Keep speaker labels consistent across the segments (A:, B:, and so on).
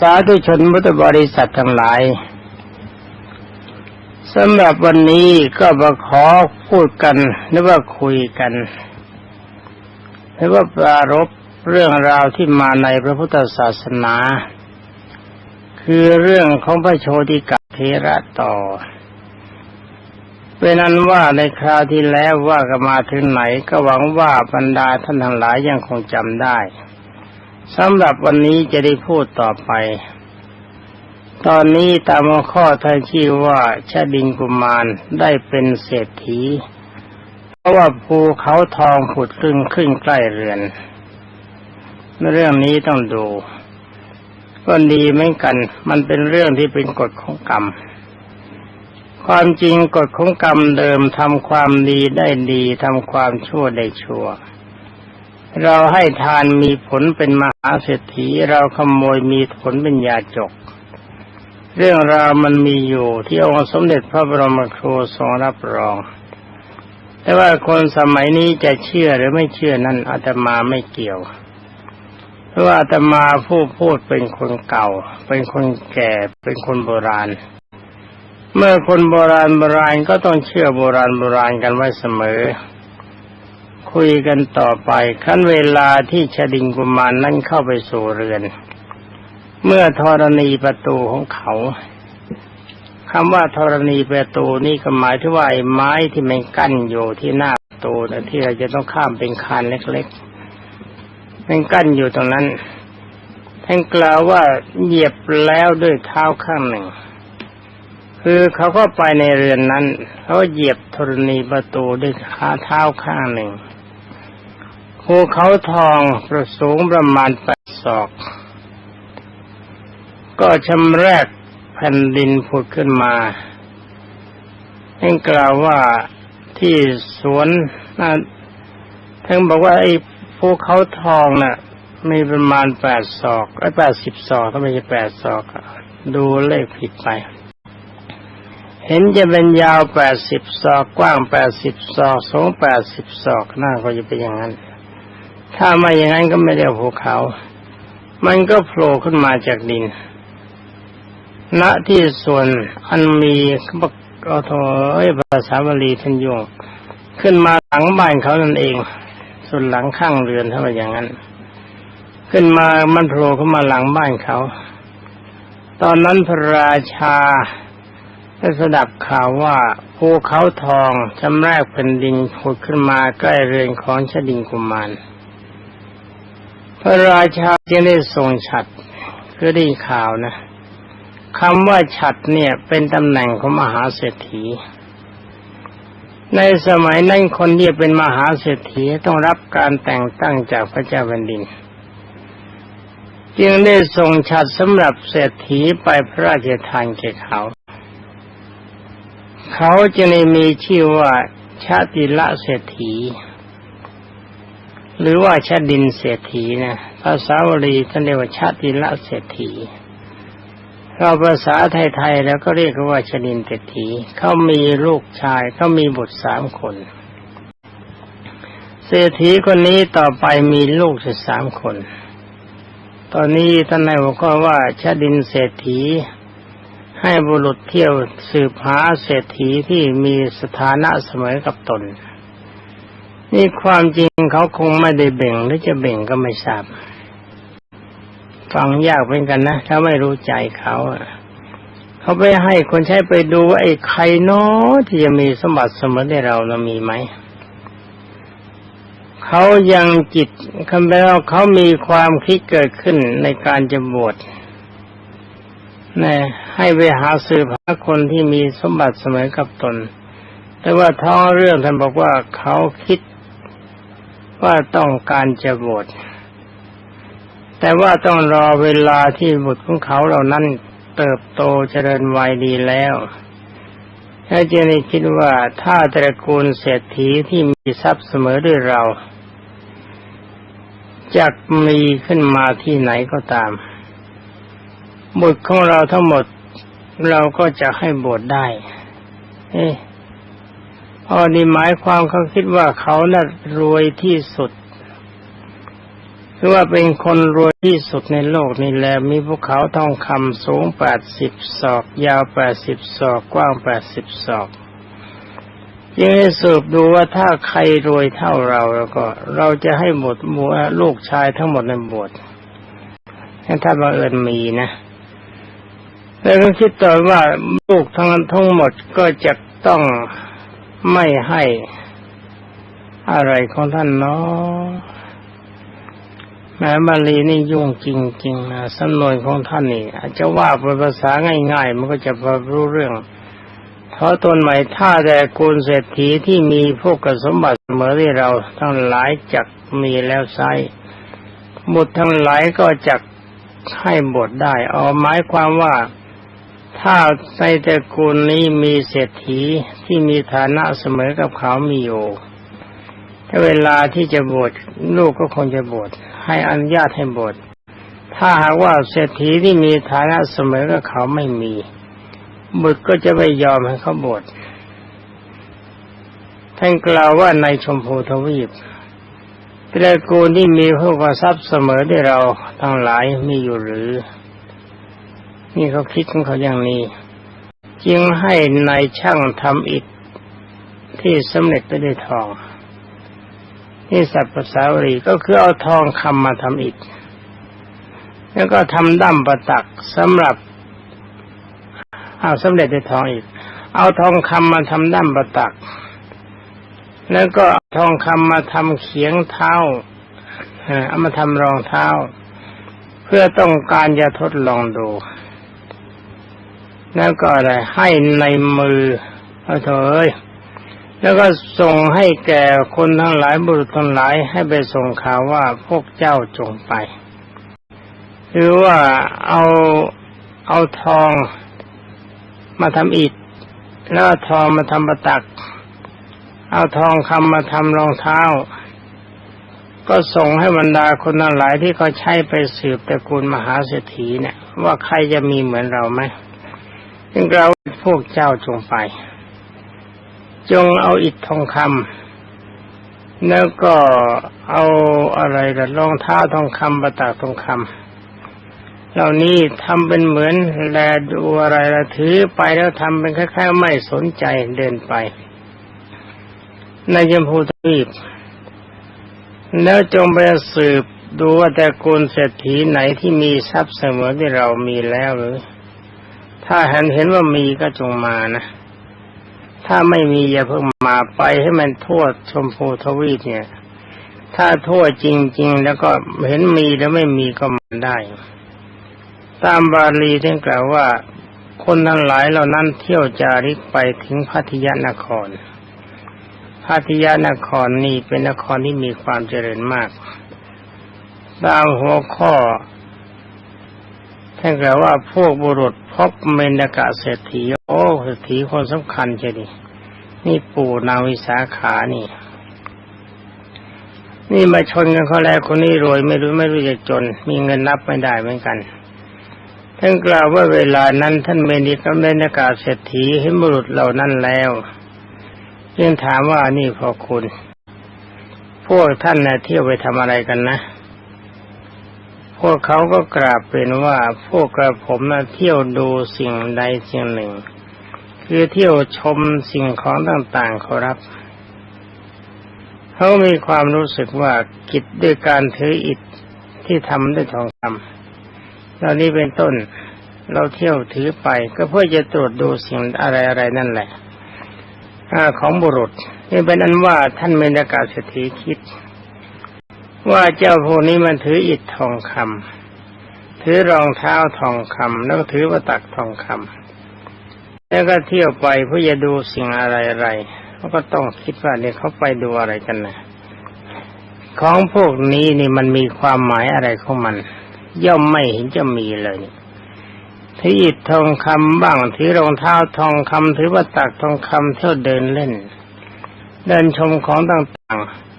A: สาธุชนพุทธบริษัททั้งหลายสำหรับวันนี้ก็มาขอพูดกันหรือว่าคุยกันหรือว่าปรารบเรื่องราวที่มาในพระพุทธศาสนา คือเรื่องของพระโชติกะเทระต่อ เป็นนั้นว่าในคราวที่แล้วว่ากันมาถึงไหนก็หวังว่าบรรดาท่านทั้งหลายยังคงจำได้ สำหรับวันนี้จะได้พูดต่อไป ตอนนี้ตามข้อท่านชื่อว่าชาดิงกุมารได้เป็นเศรษฐี เพราะว่าภูเขาทองผุดขึ้นขึ้นใกล้เรือน เรื่องนี้ต้องดูก็ดีเหมือนกัน มันเป็นเรื่องที่เป็นกฎของกรรม ความจริงกฎของกรรมเดิมทำความดีได้ดีทำความชั่วได้ชั่ว เราให้ทานมีผลเป็นมหาเศรษฐี เราขโมยมีผลเป็นยาจก เรื่องราวมันมีอยู่ที่องค์สมเด็จพระบรมครูทรงรับรอง แต่ว่าคนสมัยนี้จะเชื่อหรือไม่เชื่อนั้นอาตมาไม่เกี่ยว เพราะว่าอาตมาผู้พูดเป็นคนเก่า เป็นคนแก่ เป็นคนโบราณ เมื่อคนโบราณโบราณก็ต้องเชื่อโบราณโบราณกันไว้เสมอ คุยกันต่อไปขั้นเวลาที่ชดิงกุมารนนั้นเข้าไปสู่เรือน เมื่อธรณีประตูของเขาคำว่าธรณีประตูนี่ก็หมายถึงว่าไอ้ไม้ที่มันกั้นอยู่ที่หน้าประตูนะที่เราจะต้องข้ามเป็นคานเล็กๆมันกั้นอยู่ตรงนั้นท่านกล่าวว่าเหยียบแล้วด้วยเท้าข้างหนึ่ง คือเขาก็ไปในเรือนนั้นเขาเหยียบธรณีประตูด้วยขาเท้าข้างหนึ่ง ภูเขาทองประสูงประมาณแปดศอก ก็ชำแรกแผ่นดินผุดขึ้นมาท่านกล่าวว่าที่สวนนะท่านบอกว่าไอ้ภูเขาทองน่ะ มีประมาณแปดศอกไอ้แปดสิบศอกก็ไม่ใช่แปดศอกดูเลขผิดไป เห็นจะเป็นยาวแปดสิบศอกกว้างแปดสิบศอกสูงแปดสิบศอกหน้าก็จะเป็นอย่างนั้น ถ้าไม่อย่างนั้นก็ไม่ได้ภูเขา มันก็โผล่ขึ้นมาจากดิน ณ ที่ส่วนอันมีบักอโทเอ้ยภาษาบาลีท่านยงขึ้นมาหลังบ้านเขานั่นเอง ส่วนหลังข้างเรือนถ้าว่าอย่างนั้น ขึ้นมามันโผล่ขึ้นมาหลังบ้านเขา ตอนนั้นพระราชาได้สดับข่าวว่าภูเขาทองจำแรกเป็นดินผุดขึ้นมาใกล้เรือนของชดิงกุมาร พระราชาจึงได้ทรงฉัดคือได้ข่าวนะคำว่าฉัดเนี่ยเป็นตำแหน่งของมหาเศรษฐี ในสมัยนั้นคนที่เป็นมหาเศรษฐีต้องรับการแต่งตั้งจากพระเจ้าแผ่นดิน จึงได้ทรงฉัดสำหรับเศรษฐีไปพระราชทานแก่เขา เขาจะได้มีชื่อว่าชาติละเศรษฐี หรือว่าชาดินเศรษฐีนะภาษาวลีท่านเรียกว่าชาติละเศรษฐีเราภาษาไทยๆแล้วก็เรียกว่าชดินเศรษฐีเขามีลูกชายเขามีบุตรสามคน เศรษฐีคนนี้ต่อไปมีลูกสิสามคน ตอนนี้ท่านนายบอกว่าชาดินเศรษฐี ให้บุรุษเที่ยวสืบหาเศรษฐีที่มีสถานะเสมอกับตน นี่ความจริงเขาคงไม่ได้เบ่งหรือจะเบ่งก็ไม่ทราบ ฟังยากเป็นกันนะ ถ้าไม่รู้ใจเขาเขาไปให้คนใช้ไปดูว่าไอ้ใครน้อที่จะมีสมบัติสมบัติในเราเรามีไหมเขายังจิตคำแปลว่าเขามีความคิดเกิดขึ้นในการจะบวชนะให้ไปหาสืบหาคนที่มีสมบัติเสมอกับตน แต่ว่าท้องเรื่องท่านบอกว่าเขาคิด ว่าต้องการจะบวชแต่ว่าต้องรอเวลาที่บุตรของเขาเหล่านั้นเติบโตเจริญวัยดีแล้วถ้าจะได้คิดว่าถ้าตระกูลเศรษฐีที่มีทรัพย์เสมอด้วยเราจะมีขึ้นมาที่ไหนก็ตาม บุตรของเราทั้งหมดเราก็จะให้บวชได้ เอ๊ะ อ๋อนี่หมายความเขาคิดว่าเขาน่ะรวยที่สุดคือว่าเป็นคนรวยที่สุดในโลกนี่แหละมีภูเขาทองคำสูงแปดสิบศอก ยาวแปดสิบศอก กว้างแปดสิบศอกยังให้สืบดูว่าถ้าใครรวยเท่าเราแล้วก็ เราจะให้หมดหมูลูกชายทั้งหมดในบวชถ้าบังเอิญมีนะแล้วก็คิดต่อว่าลูกทั้งทั้งหมดก็จะต้อง ไม่ให้อะไรของท่านเนาะแม้บาลีนี่ยุ่งจริงๆนะสำนวนของท่านนี่ อาจจะว่าเป็นภาษาง่าย ๆ มันก็จะพอรู้เรื่อง เพราะตนใหม่ถ้าแต่กุลเศรษฐีที่มีพวกสมบัติเสมอที่เราทั้งหลายจักมีแล้วไซบุตรทั้งหลายก็จักให้บทได้ เอาหมายความว่า ถ้าในตระกูลนี้มีเศรษฐีที่มีฐานะเสมอกับเขามีอยู่ ถ้าเวลาที่จะบวชลูกก็คงจะบวชให้อนุญาตให้บวชถ้าหากว่าเศรษฐีที่มีฐานะเสมอกับเขาไม่มีบุตรก็จะไม่ยอมให้เขาบวชท่านกล่าวว่าในชมพูทวีปตระกูลที่มีพวกทรัพย์เสมอที่เราทั้งหลายมีอยู่หรือ นี่เขาคิดของเขาอย่างนี้ จึงให้ในายช่างทำอิฐที่สำเร็จไปด้วยทองนี่สัพภาษาวรีก็คือเอาทองคำมาทำอิฐแล้วก็ทำดั้มประตักสำหรับเอาสำเร็จด้วยทองอีก เอาทองคำมาทำดั้มประตัก แล้วก็ทองคำมาทำเขียงเท้าเอามาทำรองเท้า เพื่อต้องการจะทดลองดู แล้วก็อะไรให้ในมือเอาเถอะแล้วก็ส่งให้แก่คนทั้งหลายบุรุษทั้งหลายให้ไปส่งข่าวว่าพวกเจ้าจงไป หรือว่าเอาเอาทองมาทำอิฐแล้วทองมาทำประตัก เอาทองคำมาทำรองเท้า ก็ส่งให้บรรดาคนทั้งหลายที่เขาใช้ไปสืบตระกูลมหาเศรษฐีเนี่ยว่าใครจะมีเหมือนเราไหม จึงเราพวกเจ้าจงไป จงเอาอิฐทองคำแล้วก็เอาอะไรละรองเท้าทองคำประตากทองคำเหล่านี้ทำเป็นเหมือนแลดูอะไรละถือไปแล้วทำเป็นคล้ายๆไม่สนใจเดินไป ในยมพูทวีปแล้วจงไปสืบดูว่าแต่กุลเศรษฐีไหนที่มีทรัพย์เสมอที่เรามีแล้วหรือ ถ้าเห็นเห็นว่ามีก็จงมานะ ถ้าไม่มีอย่าเพิ่งมาไปให้มันทั่วชมพูทวีปเนี่ย ถ้าทั่วจริง ๆ แล้วก็เห็นมีแล้วไม่มีก็มันได้ ตามบาลีท่านกล่าวว่า คนทั้งหลายเหล่านั้นเที่ยวจาริกไปถึงพัทยานครพัทยานครนี่เป็นนครที่มีความเจริญมากตามหัวข้อ ท่านกล่าวว่าพวกบุรุษพบเมนกะเศรษฐีโอ้เศรษฐีคนสำคัญเจดีนี่ปู่นาวิสาขานี่ นี่มาชนกันเขาแล้วคนนี้รวยไม่รู้ไม่รู้จะจน มีเงินนับไม่ได้เหมือนกันท่านกล่าวว่าเวลานั้นท่านเมนิกเมนกาเศรษฐีเห็นบุรุษเหล่านั้นแล้วจึงถามว่านี่พอคุณ พวกท่านนะเที่ยวไปทำอะไรกันนะ พวกเขาก็กราบเป็นว่าพวกกระผมมาเที่ยวดูสิ่งใดสิ่งหนึ่ง คือเที่ยวชมสิ่งของต่างๆเขารับ เขามีความรู้สึกว่ากิจด้วยการถืออิฐที่ทำด้วยทองคำเหล่านี้เป็นต้นเราเที่ยวถือไปก็เพื่อจะตรวจดูสิ่งอะไรๆนั่นแหละอของบุรุษ นี่เป็นอันว่าท่านเมนากาเศรษฐีคิด ว่าเจ้าพวกนี้มันถืออิฐทองคำถือรองเท้าทองคำแล้วถือวัตักทองคำแล้วก็เที่ยวไปเพื่อจะดูสิ่งอะไรๆเขาก็ต้องคิดว่าเนี่ยเขาไปดูอะไรกันนะของพวกนี้นี่มันมีความหมายอะไรของมัน ย่อมไม่เห็นจะมีเลยถืออิฐทองคำบ้างถือรองเท้าทองคำถือวัตักทองคำเที่ยวเดินเล่น เดินชมของต่างๆ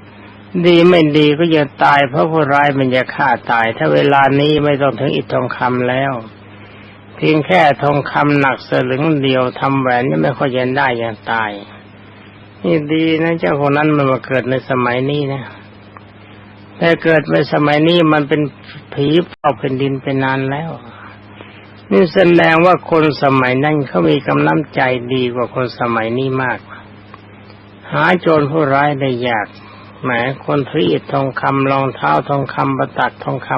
A: ดีไม่ดีก็จะตายเพราะผู้ร้ายมันจะฆ่าตาย ถ้าเวลานี้ไม่ต้องถึงอิฐทองคำแล้ว เพียงแค่ทองคำหนักสลึงเดียวทำแหวนนี่ไม่ค่อยจะได้ยังตาย นี่ดีนะเจ้าคนนั้นมันมาเกิดในสมัยนี้นะแต่เกิดในสมัยนี้มันเป็นผีเฝ้าแผ่นดินไปนานแล้ว นี่แสดงว่าคนสมัยนั้นเขามีกำลังใจดีกว่าคนสมัยนี้มาก หาโจรผู้ร้ายได้ยาก แหมคนทรีตทองคำรองเท้าทองคำประตักทองค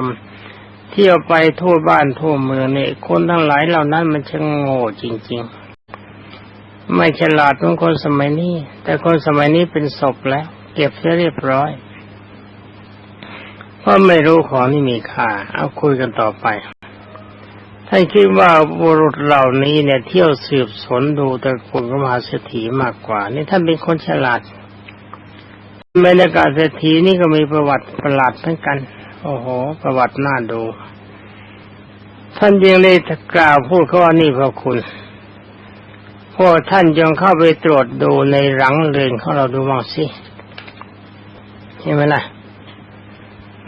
A: ำเที่ยวไปทั่วบ้านทั่วเมืองเนี่ยคนทั้งหลายเหล่านั้นมันช่างโง่จริง ๆ ไม่ฉลาดเหมือนคนสมัยนี้ แต่คนสมัยนี้เป็นศพแล้ว เก็บเสียเรียบร้อยเพราะไม่รู้ของที่มีค่า เอาคุยกันต่อไปท่านคิดว่าบุรุษเหล่านี้เนี่ยเที่ยวสืบสนดูแตระกูลพระมหาเศรษฐีมากกว่า นี่ท่านเป็นคนฉลาด บรรยากาศเศรษฐีนี่ก็มีประวัติประหลาดเหมือนกัน โอ้โห ประวัติน่าดู ท่านยังได้กล่าวพูดเขาว่านี่พระคุณพวกท่านจงเข้าไปตรวจดูในหลังเรือนของเราดูบ้างสิเห็นไหมล่ะ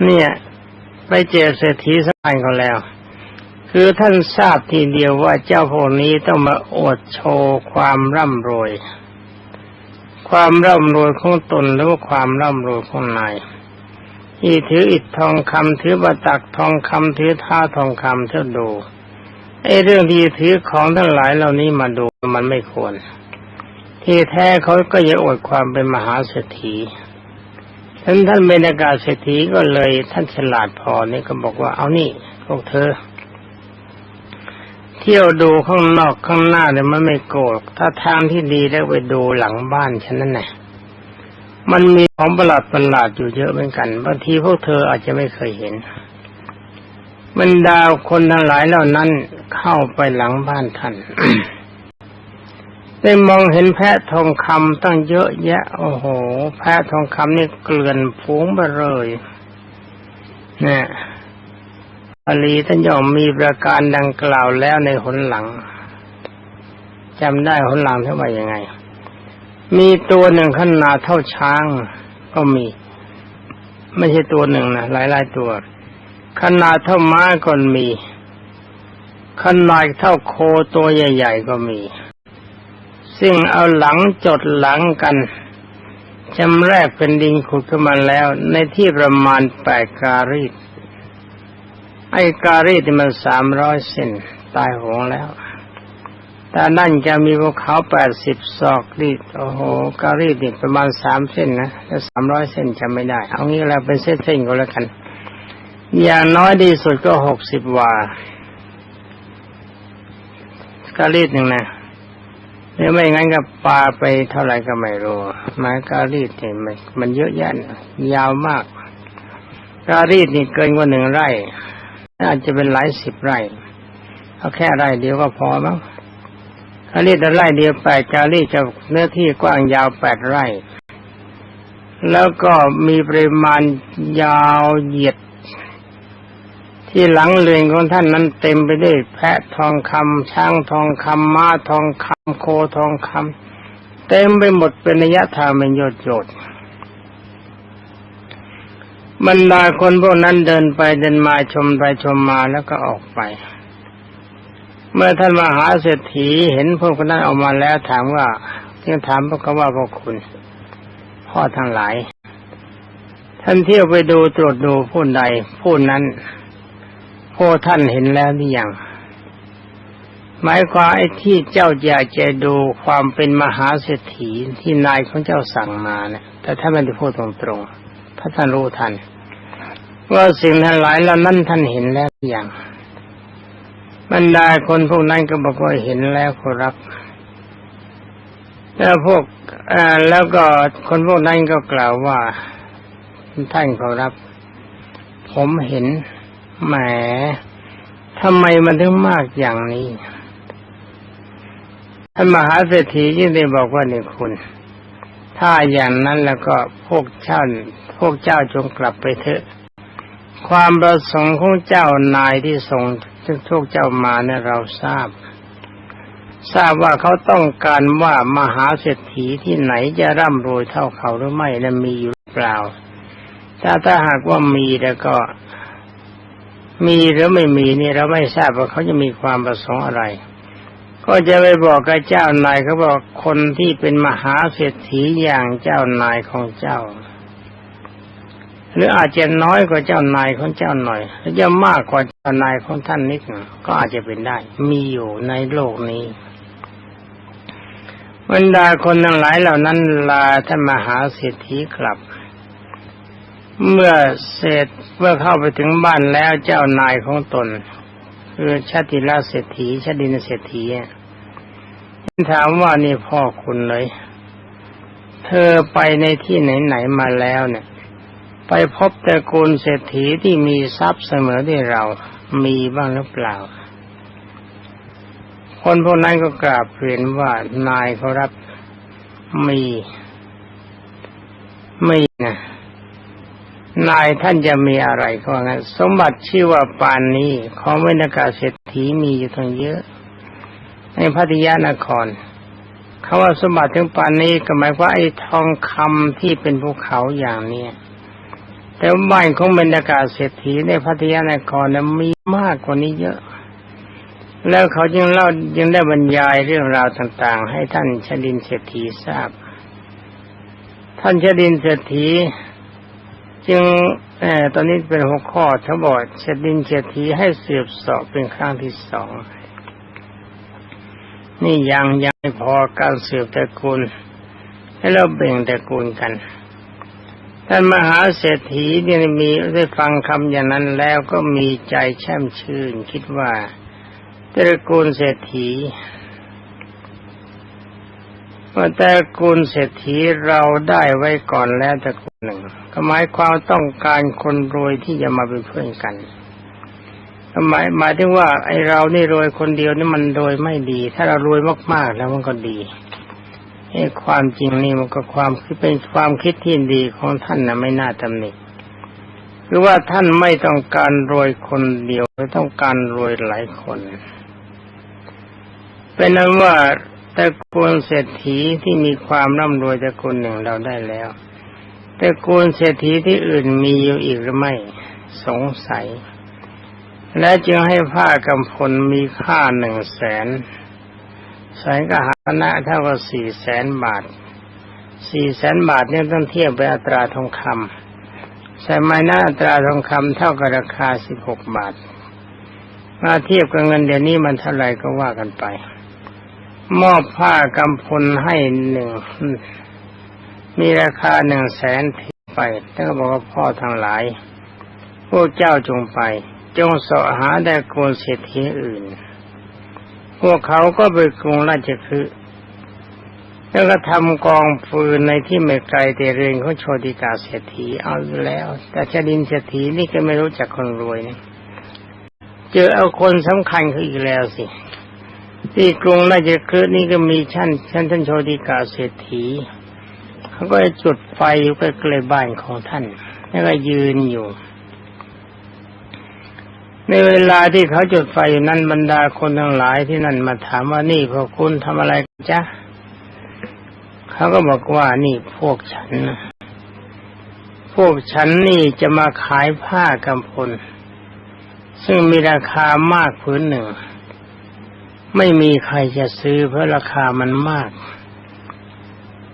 A: เนี่ย ไปเจอเศรษฐีสักอันเขาแล้ว คือท่านทราบทีเดียวว่าเจ้าพวกนี้ต้องมาอวดโชว์ความร่ำรวย ความร่ำรวยของตนหรือว่าความร่ำรวยของนายที่ถืออิฐทองคำถือบัตักทองคำถือท่าทองคำเท่าดูไอ้เรื่องที่ถือของทั้งหลายเหล่านี้มาดูมันไม่ควร ที่แท้เขาก็จะอวดความเป็นมหาเศรษฐีท่านท่านเบญากาศเศรษฐีก็เลยท่านฉลาดพอนี่ก็บอกว่าเอานี่พวกเธอ เที่ยวดูข้างนอกข้างหน้าเนี่ยมันไม่โกรธถ้าทางที่ดีแล้วไปดูหลังบ้านฉันนั่นแหละมันมีของประหลาดประหลาดอยู่เยอะเหมือนกันบางทีพวกเธออาจจะไม่เคยเห็นบรรดาคนทั้งหลายเหล่านั้นเข้าไปหลังบ้านท่านได้มองเห็นแพะทองคำตั้งเยอะแยะ โอ้โห แพะทองคำนี่เกลื่อนฟูงไปเลยเนี่ย อลีท่านย่อมมีประการดังกล่าวแล้วในหนหลังจำได้หนหลังเท่าไหร่ยังไง มีตัวหนึ่งขนาดเท่าช้าง ก็มี ไม่ใช่ตัวหนึ่งนะหลายๆตัว ขนาดเท่าม้าก็มี ขนาดเท่าโคตัวใหญ่ ๆ ก็มี ซึ่งเอาหลังจดหลังกันจำแรกเป็นดินขุดขึ้นมาแล้ว ในที่ประมาณแปดการีด ไอ้การีดมันสามร้อยเซนตายหงแล้วแต่นั่นจะมีภูเขาแปดสิบศอกรีดโอ้โหการีดนี่ประมาณสามเส้นนะแล้วสามร้อยเส้นจำไม่ได้ เอางี้แล้วเป็นเส้นๆก็แล้วกัน อย่างน้อยดีสุดก็หกสิบวาการีดหนึ่งนะหรือไม่งั้นก็ปลาไปเท่าไหร่ก็ไม่รู้ไม้การีดเนี่ยมันมันเยอะแยะยาวมาก การีดนี่เกินกว่าหนึ่งไร่ อาจจะเป็นหลายสิบไร่เอาแค่ไร่เดียวก็พอมั้งการีดไร่เดียวแปดการีจะเนื้อที่กว้างยาวแปดไร่ แล้วก็มีปริมาณยาวเหยียด ที่หลังเรือนของท่านนั้นเต็มไปด้วยแพะทองคำช้างทองคำม้าทองคำโคทองคำเต็มไปหมดเป็นระยะทางเป็นโยดโยด บรรดาคนพวกนั้นเดินไปเดินมาชมไปชมมาแล้วก็ออกไป เมื่อท่านมหาเศรษฐีเห็นพวกนั้นออกมาแล้วถามว่าที่ถามพวกเขาว่าพวกคุณ พ่อทั้งหลาย ท่านเที่ยวไปดูตรวจดูผู้ใดผู้นั้นพวกท่านเห็นแล้วหรือยังหมายความไอ้ที่เจ้าอยากจะดูความเป็นมหาเศรษฐีที่นายของเจ้าสั่งมาเนะี่ยแต่ถ้าไม่ได้พูดตรงๆถ้าท่านรู้ทัน ว่าสิ่งทั้งหลายแล้วนั่นท่านเห็นแล้วอย่างบรรดาคนพวกนั้นก็บอกว่าเห็นแล้วครับแล้วพวกแล้วก็คนพวกนั้นก็กล่าวว่าท่านเขารับ ผมเห็นแหมทำไมมันถึงมากอย่างนี้ท่านมหาเศรษฐียิ่งได้บอกว่านี่คุณ ถ้าอย่างนั้นแล้วก็พวกเจ้าพวกเจ้าจงกลับไปเถอะ ความประสงค์ของเจ้านายที่ส่งพวกเจ้ามาเนี่ยเราทราบ ทราบว่าเขาต้องการว่ามหาเศรษฐีที่ไหนจะร่ำรวยเท่าเขาหรือไม่และมีอยู่เปล่า ถ้าถ้าหากว่ามีแล้วก็ มีหรือไม่มีนี่เราไม่ทราบว่าเขาจะมีความประสงค์อะไร ก็จะไปบอกกับเจ้านายเขาบอกคนที่เป็นมหาเศรษฐีอย่างเจ้านายของเจ้า หรืออาจจะน้อยกว่าเจ้านายของเจ้าหน่อยหรือจะมากกว่าเจ้านายของท่านนิดหนึ่งก็อาจจะเป็นได้ มีอยู่ในโลกนี้บรรดาคนทั้งหลายเหล่านั้นลาท่านมหาเศรษฐีกลับ เมื่อเสร็จเมื่อเข้าไปถึงบ้านแล้วเจ้านายของตน คือชาติลาเศรษฐีชาตินเศรษฐีถามว่านี่พ่อคุณเลย เธอไปในที่ไหนๆมาแล้วเนี่ย ไปพบตระกูลเศรษฐีที่มีทรัพย์เสมอที่เรา มีบ้างหรือเปล่า คนพวกนั้นก็กราบเรียนว่านายเขารับมีไม่นะนายท่านจะมีอะไรก็งั้นสมบัติชื่อว่าปานนี้ของเวนากาเศรษฐีมีอยู่ทั้งเยอะ ในพัทยานครคาว่าสมบัติถึงปานนี้ก็หมายว่าไอ้ทองคำที่เป็นภูเขาอย่างเนี้ย แต่บ้านของบรรยากาศเศรษฐีในพัทยานครนะมีมากกว่านี้เยอะ แล้วเขายังเล่ายังได้บรรยายเรื่องราวต่าง ๆ ให้ท่านชดินเศรษฐีทราบ ท่านชดินเศรษฐี จึงอตอนนี้เป็นหัวข้อทั้งบอกชดินเศรษฐีให้สืบสอบเป็นครั้งที่สอง นี่ยังยังไม่พอการสืบตระกูลให้เราเบ่งตระกูลกัน ท่านมหาเศรษฐีเนี่ยมีได้ฟังคำอย่างนั้นแล้วก็มีใจแช่มชื่น คิดว่าตระกูลเศรษฐีว่าตระกูลเศรษฐีเราได้ไว้ก่อนแล้วตระกูลหนึ่งก็หมายความต้องการคนรวยที่จะมาเป็นเพื่อนกันหมายหมายถึงว่าไอเรานี่รวยคนเดียวนี่มันรวยไม่ดี ถ้าเรารวยมากๆแล้วมันก็ดี ไอ้ความจริงนี่มันก็ความคือเป็นความคิดที่ดีของท่านนะไม่น่าตำหนิคือว่าท่านไม่ต้องการรวยคนเดียวต้องการรวยหลายคน เป็นนั้นว่าตระกูลเศรษฐีที่มีความร่ำรวยตระกูลหนึ่งเราได้แล้วตระกูลเศรษฐีที่อื่นมีอยู่อีกหรือไม่สงสัย และจึงให้ผ้ากำพลมีค่าหนึ่งแสน แสนกหานะเท่ากับสี่แสนบาท สี่แสนบาทเนี่ยต้องเทียบเป็นอัตราทองคำใช่ไหมนะอัตราทองคำเท่ากับราคาสิบหกบาทมาเทียบกับเงินเดี๋ยวนี้มันเท่าไหร่ก็ว่ากันไป มอบผ้ากำพลให้หนึ่งมีราคาหนึ่งแสนไปแล้วก็บอกว่าพ่อทั้งหลาย พวกเจ้าจงไป จงเสาะหาแต่โกนเศรษฐีอื่น พวกเขาก็ไปกรุงราชคฤห์แล้วก็ทำกองฟืนในที่ไม่ไกลแต่เรือนของโชติกาเศรษฐีเอาอยู่แล้ว แต่ชดินเศรษฐีนี่ก็ไม่รู้จักคนรวยนี่เจอเอาคนสำคัญเขาอีกแล้วสิ ที่กรุงราชคฤห์นี่ก็มีชั้นชั้นท่านโชติกาเศรษฐีเขาก็จุดไฟอยู่ใกล้ๆบ้านของท่าน แล้วก็ยืนอยู่ ในเวลาที่เขาจุดไฟอยู่นั้นบรรดาคนทั้งหลายที่นั่นมาถามว่านี่พวกคุณทำอะไรจ๊ะเขาก็บอกว่านี่พวกฉันพวกฉันนี่จะมาขายผ้ากำพล ซึ่งมีราคามากพื้นหนึ่ง ไม่มีใครจะซื้อเพราะราคามันมาก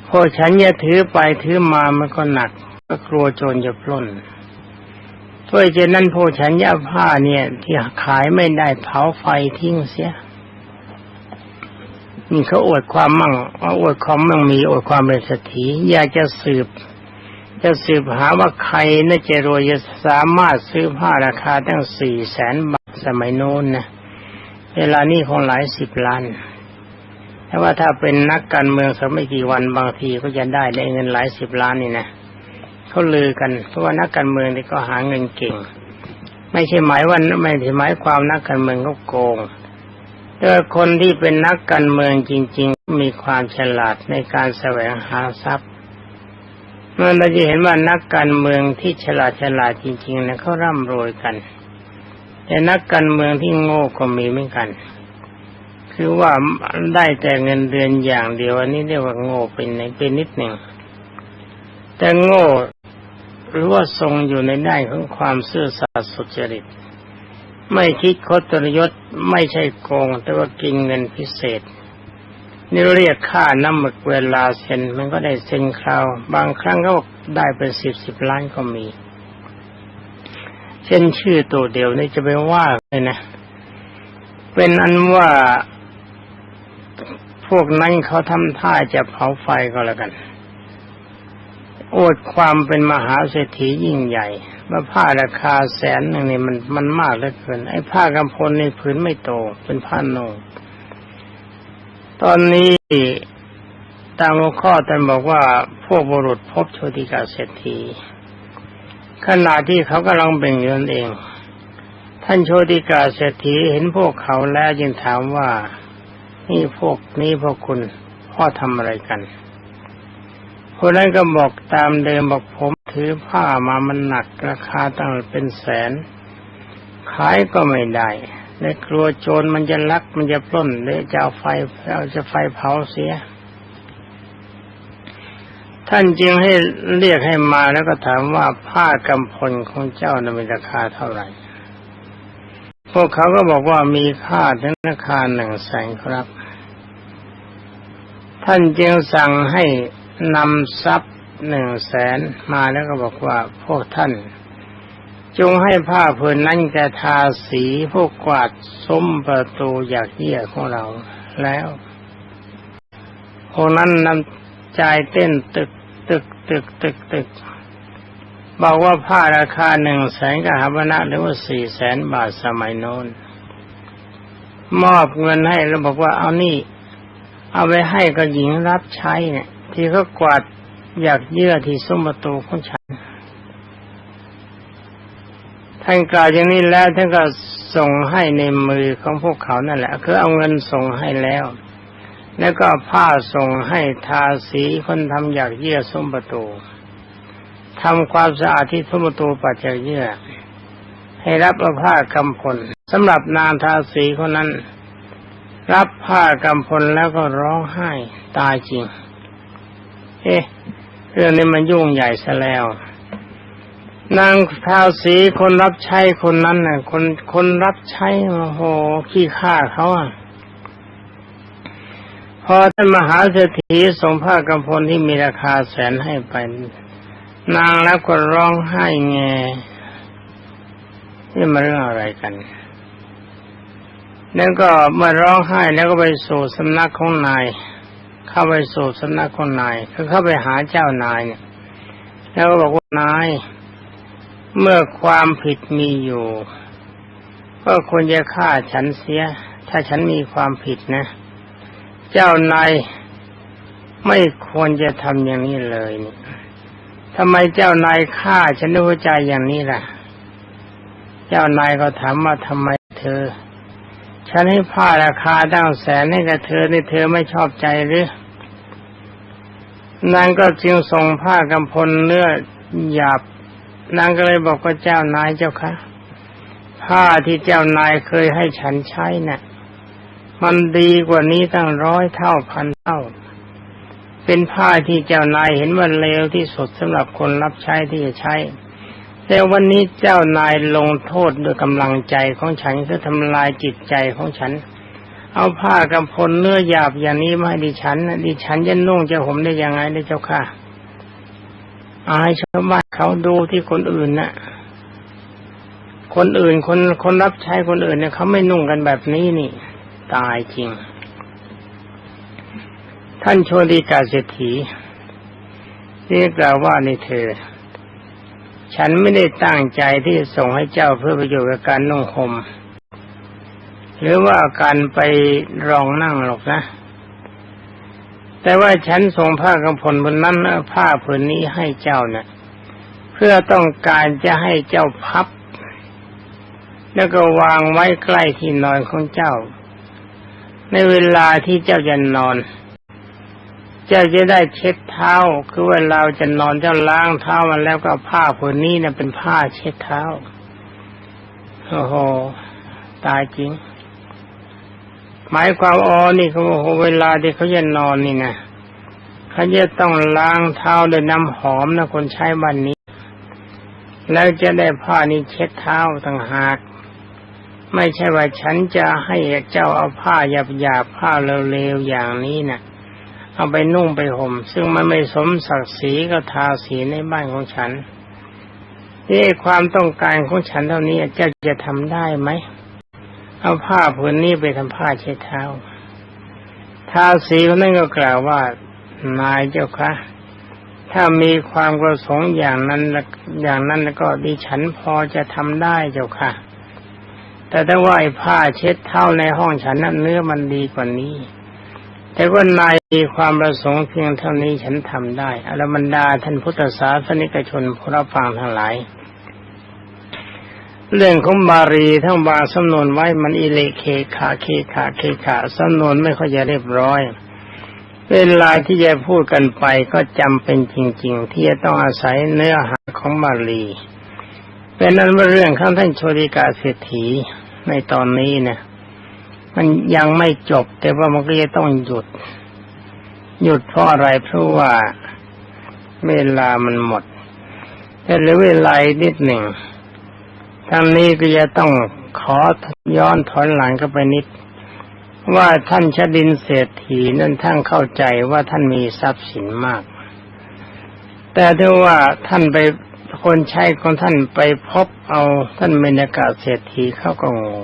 A: พวกฉันจะถือไปถือมามันก็หนักก็กลัวโจรจะปล้น เพราะฉะนั้นพวกฉันยาผ้าเนี่ย ที่ขายไม่ได้เผาไฟทิ้งเสียนี่เขาอวดความมั่งอวดความมั่งมีอวดความเป็นสถีอยากจะสืบ จะสืบหาว่าใครน่าจะรวยจะสามารถซื้อผ้าราคาตั้งสี่แสนบาทสมัยโน้นนะเวลานี้คงหลายสิบล้านแต่ว่าถ้าเป็นนักการเมืองสักไม่กี่วันบางทีก็จะได้ได้เงินหลายสิบล้านนี่นะ เขาลือกันเพราะว่านักการเมืองนี่ก็หาเงินเก่ง ไม่ใช่หมายว่าไม่ใช่หมายความนักการเมืองเขาโกงแต่คนที่เป็นนักการเมืองจริง ๆ มีความฉลาดในการแสวงหาทรัพย์เมื่อเราจะเห็นว่านักการเมืองที่ฉลาดฉลาดจริงๆนะเขาร่ำรวยกัน แต่นักการเมืองที่โง่ก็มีเหมือนกัน คือว่าได้แต่เงินเดือนอย่างเดียวอันนี้เรียกว่าโง่เป็นในเป็นนิดหนึ่งแต่โง่ หรือว่าทรงอยู่ในได้ของความซื่อสัตย์สุจริต ไม่คิดคดตรยศไม่ใช่โกง แต่ว่ากินเงินพิเศษ นี่เรียกค่าน้ำหมึกเวลาเซ็นมันก็ได้เซ็นคราว บางครั้งก็ได้เป็นสิบสิบล้านก็มี เช่นชื่อตัวเดียวนี่จะไปว่าเลยนะ เป็นอันว่าพวกนั้นเขาทำท่าจะเผาไฟก็แล้วกัน โอดความเป็นมหาเศรษฐียิ่งใหญ่ว่าผ้าราคาแสนหนึ่งนี่มันมันมากเหลือเกิน ไอ้ผ้ากำพลในผืนไม่โต เป็นผ้าโนตอนนี้ตามหัวข้อท่านบอกว่าพวกบุรุษพบโชติกาเศรษฐีขณะที่เขากำลังเบ่งเงินเอง ท่านโชติกาเศรษฐีเห็นพวกเขาแล้วจึงถามว่า นี่พวกนี้พวกคุณพ่อทำอะไรกัน คนนั้นก็บอกตามเดิมบอกผมถือผ้ามามันหนักราคาตั้งเป็นแสน ขายก็ไม่ได้และกลัวโจรมันจะลักมันจะปล้นเลยจะเอาไฟเอาจะไฟเผาเสีย ท่านจึงให้เรียกให้มาแล้วก็ถามว่าผ้ากำพลของเจ้านั้นมีราคาเท่าไหร่ พวกเขาก็บอกว่ามีค่าถึงราคาหนึ่งแสนครับ ท่านจึงสั่งให้ นำทรัพย์หนึ่งแสนมาแล้วก็บอกว่าพวกท่าน จงให้ผ้าผืนนั้นแกทาสีพวกกวาดซุ้มประตูอยากเยี่ยของเราแล้วพวกนั้นนำใจเต้นตึกตึกตึกตึกตึกบอกว่าผ้าราคาหนึ่งแสนกหาบนะหรือว่าสี่แสนบาทสมัยโน้น มอบเงินให้แล้วบอกว่าเอานี่ เอาไปให้กับหญิงรับใช้เนี่ย ที่เขากวาดอยากเยื่อที่ซุ้มประตูของฉัน ท่านกล่าวอย่างนี้แล้วท่านก็ส่งให้ในมือของพวกเขานั่นแหละ คือเอาเงินส่งให้แล้ว แล้วก็ผ้าส่งให้ทาสีคนทำอยากเยื่อซุ้มประตูทำความสะอาดที่ซุ้มประตูปัจจัยเยื่อ ให้รับเอาผ้ากำพลสำหรับนางทาสีคนนั้น รับผ้ากำพลแล้วก็ร้องไห้ตายจริง เอ๊ะเรื่องนี้มันยุ่งใหญ่ซะแล้ว นางทาสีคนรับใช้คนนั้นน่ะ คนคนรับใช้โอ้โหขี้ข้าเขาอะพอท่านมหาเศรษฐีส่งผ้ากำพลที่มีราคาแสนให้ไป นางแล้วก็ร้องไห้แงนี่มาเรื่องอะไรกันแล้วก็เมื่อร้องไห้แล้วก็ไปสู่สำนักของนาย เข้าไปสู่สำนักของนายคือเข้าไปหาเจ้านายเนี่ย แล้วก็บอกว่านาย เมื่อความผิดมีอยู่ ก็ควรจะฆ่าฉันเสีย ถ้าฉันมีความผิดนะ เจ้านายไม่ควรจะทำอย่างนี้เลยนี่ทำไมเจ้านายฆ่าฉันด้วยใจอย่างนี้ล่ะ เจ้านายก็ถามว่าทำไมเธอ ฉันให้ผ้าราคาตั้งแสนให้กับเธอนี่เธอไม่ชอบใจหรือ นางก็จึงส่งผ้ากำพลเนื้อหยาบนางก็เลยบอกว่าเจ้านายเจ้าคะผ้าที่เจ้านายเคยให้ฉันใช้นะ่ะ มันดีกว่านี้ตั้งร้อยเท่าพันเท่า เป็นผ้าที่เจ้านายเห็นว่าเลวที่สุดสำหรับคนรับใช้ที่จะใช้ แต่วันนี้เจ้านายลงโทษด้วยกำลังใจของฉันคือทำลายจิตใจของฉัน เอาผ้ากำพลเนื้อหยาบอย่างนี้มาให้ดิฉันนะดิฉันจะนุ่งจะห่มได้ยังไงได้เจ้าค่ะอายชาวบ้านเขาดูที่คนอื่นนะ่ะ คนอื่นคนคนรับใช้คนอื่นเนี่ยเขาไม่นุ่งกันแบบนี้นี่ ตายจริง ท่านโชติกาเศรษฐีที่กล่าวว่านี่เธอ ฉันไม่ได้ตั้งใจที่จะส่งให้เจ้าเพื่อประโยชน์กับการนุ่งห่ม หรือว่าการไปรองนั่งหรอกนะ แต่ว่าฉันส่งผ้ากำพลบนนั้นผ้าผืนนี้ให้เจ้าเนะ่ะ เพื่อต้องการจะให้เจ้าพับ แล้วก็วางไว้ใกล้ที่นอนของเจ้า ในเวลาที่เจ้าจะนอน เจ้าจะได้เช็ดเท้า คือวลาเราจะนอนเจ้าล้างเท้ามันแล้วก็ผ้าผืนนี้น่ะเป็นผ้าเช็ดเท้าโอ้โหตายจริง หมายความอ๋อนี่เขาบอกเวลาที่เขาจะนอนนี่นะเขาจะต้องล้างเท้าด้วยน้ำหอมนะคนใช้บ้านนี้ แล้วจะได้ผ้านี้เช็ดเท้าต่างหาก ไม่ใช่ว่าฉันจะให้เจ้าเอาผ้าหยาบๆผ้าเร็วๆอย่างนี้นะ่ะ เอาไปนุ่งไปห่ม ซึ่งมันไม่สมศักดิ์ศรีก็ทาสีในบ้านของฉันที่ความต้องการของฉันเท่านี้เจ้าจะทำได้ไหม เอาผ้าผืนนี้ไปทำผ้าเช็ดเท้าท้าวสีคนนั้นก็กล่าวว่านายเจ้าคะถ้ามีความประสงค์อย่างนั้นอย่างนั้นแล้วก็ดิฉันพอจะทำได้เจ้าค่ะ แต่ถ้าว่าไอ้ผ้าเช็ดเท้าในห้องฉันนั้นเนื้อมันดีกว่านี้ แต่ว่านายมีความประสงค์เพียงเท่านี้ฉันทำได้อรบรรดาท่านพุทธศาสนิกชนผู้รับฟังทั้งหลาย เรื่องของบารีทั้งบางสำนวนไว้มันอิเลเคขาเคขาเคขาสำนวนไม่ค่อยจะเรียบร้อย เวลาที่จะพูดกันไปก็จำเป็นจริง ๆ ที่จะต้องอาศัยเนื้อหาของบาลีเป็นนั้นว่าเรื่องข้างท่านโชติกาเศรษฐีในตอนนี้เนี่ยมันยังไม่จบ แต่ว่ามันก็จะต้องหยุด หยุดเพราะอะไรเพราะว่าเวลามันหมดแต่เหลือเวลานิดหนึ่ง ทางนี้ก็จะต้องขอย้อนถอนหลังก็ไปนิด ว่าท่านชดินเศรษฐีนั้นท่านเข้าใจว่าท่านมีทรัพย์สินมาก แต่ถ้าว่าท่านไปคนใช้ของท่านไปพบเอาท่านเมนกาเศรษฐีเข้าก็งง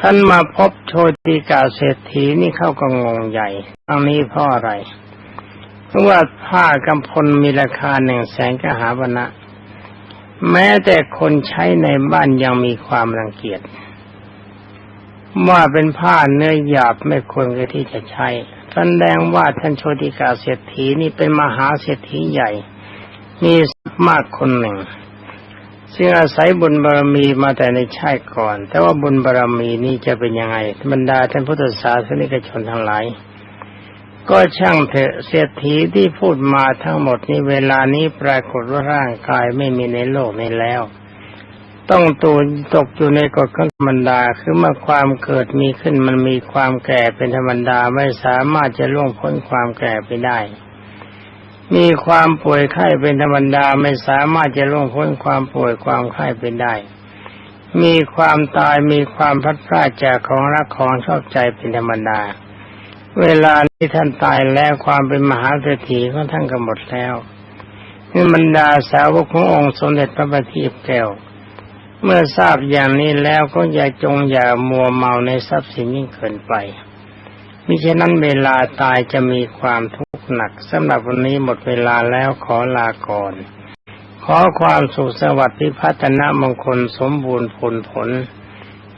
A: ท่านมาพบโชติกาเศรษฐีนี่เข้าก็งงใหญ่ตรงนี้เพราะอะไร เพราะว่าผ้ากำพลมีราคาหนึ่งแสนกหาบนะ แม้แต่คนใช้ในบ้านยังมีความรังเกียจว่าเป็นผ้าเนื้อหยาบไม่ควรที่จะใช้แสดงว่าท่านโชติกาเศรษฐีนี่เป็นมหาเศรษฐีใหญ่ มีมากคนหนึ่ง ซึ่งอาศัยบุญบารมีมาแต่ในชาติก่อน แต่ว่าบุญบารมีนี้จะเป็นยังไงบรรดาท่านพุทธศาสนิกชนทั้งหลาย ก็ช่างเถอะเศรษฐีที่พูดมาทั้งหมดนี้เวลานี้ปรากฏว่าร่างกายไม่มีในโลกนี้แล้ว ต้องตูตกอยู่ในกฎของธรรมดาคือเมื่อความเกิดมีขึ้นมันมีความแก่เป็นธรรมดาไม่สามารถจะล่วงพ้นความแก่ไปได้ มีความป่วยไข้เป็นธรรมดาไม่สามารถจะล่วงพ้นความป่วยความไข้ไปได้ มีความตายมีความพัดพลาดจากของรักของชอบใจเป็นธรรมดา เวลาที่ท่านตายแล้วความเป็นมหาเศรษฐีของท่านก็หมดแล้วนี่บรรดาสาวกขององค์สมเด็จพระบัณฑิตแก้ว เมื่อทราบอย่างนี้แล้วก็อย่าจงอย่ามัวเมาในทรัพย์สินยิ่งเกินไปมิฉะนั้นเวลาตายจะมีความทุกข์หนักสำหรับวันนี้หมดเวลาแล้วขอลาก่อน ขอความสุขสวัสดิ์พิพัฒนามงคลสมบูรณ์ผลผล